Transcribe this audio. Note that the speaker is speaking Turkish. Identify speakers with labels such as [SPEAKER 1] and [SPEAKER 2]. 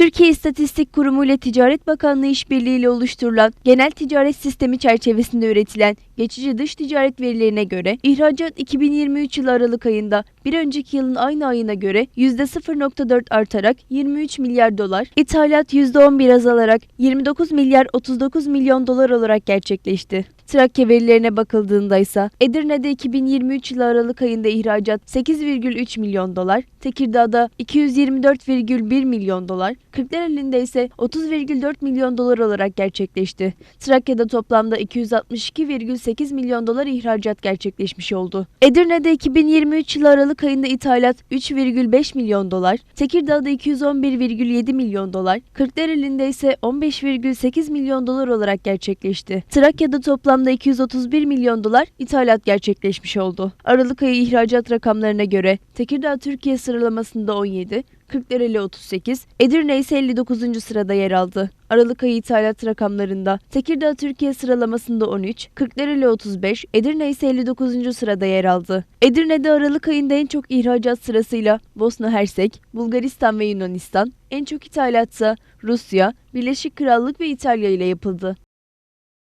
[SPEAKER 1] Türkiye İstatistik Kurumu ile Ticaret Bakanlığı işbirliğiyle oluşturulan genel ticaret sistemi çerçevesinde üretilen geçici dış ticaret verilerine göre ihracat 2023 yılı Aralık ayında bir önceki yılın aynı ayına göre %0.4 artarak 23 milyar dolar, ithalat %11 azalarak 29 milyar 39 milyon dolar olarak gerçekleşti. Trakya verilerine bakıldığında ise Edirne'de 2023 yılı Aralık ayında ihracat 8,3 milyon dolar, Tekirdağ'da 224,1 milyon dolar, Kırklareli'nde ise 30,4 milyon dolar olarak gerçekleşti. Trakya'da toplamda 262,8 milyon dolar ihracat gerçekleşmiş oldu. Edirne'de 2023 yılı Aralık ayında ithalat 3,5 milyon dolar, Tekirdağ'da 211,7 milyon dolar, Kırklareli'nde ise 15,8 milyon dolar olarak gerçekleşti. Trakya'da toplamda 231 milyon dolar ithalat gerçekleşmiş oldu. Aralık ayı ihracat rakamlarına göre Tekirdağ Türkiye sıralamasında 17, Kırklareli 38, Edirne ise 59. sırada yer aldı. Aralık ayı ithalat rakamlarında Tekirdağ Türkiye sıralamasında 13, Kırklareli 35, Edirne ise 59. sırada yer aldı. Edirne'de Aralık ayında en çok ihracat sırasıyla Bosna Hersek, Bulgaristan ve Yunanistan, en çok ithalatsa Rusya, Birleşik Krallık ve İtalya ile yapıldı.